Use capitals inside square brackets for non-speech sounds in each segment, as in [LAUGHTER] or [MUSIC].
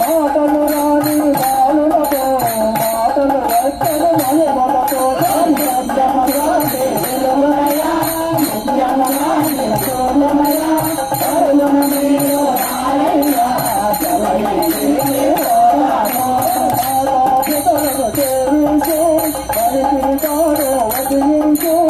మాటలు రాని బాలులతో మాటలు రచ్చలు 我的眼中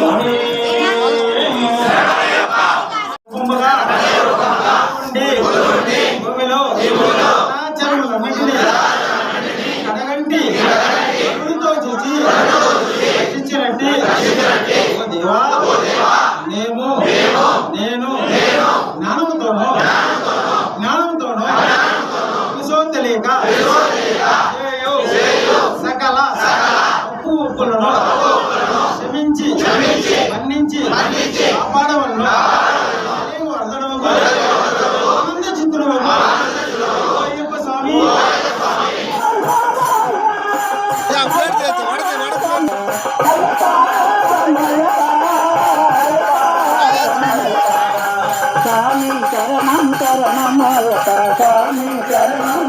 完 [LAUGHS] శరణం శరణమయ్యప్ప స్వామి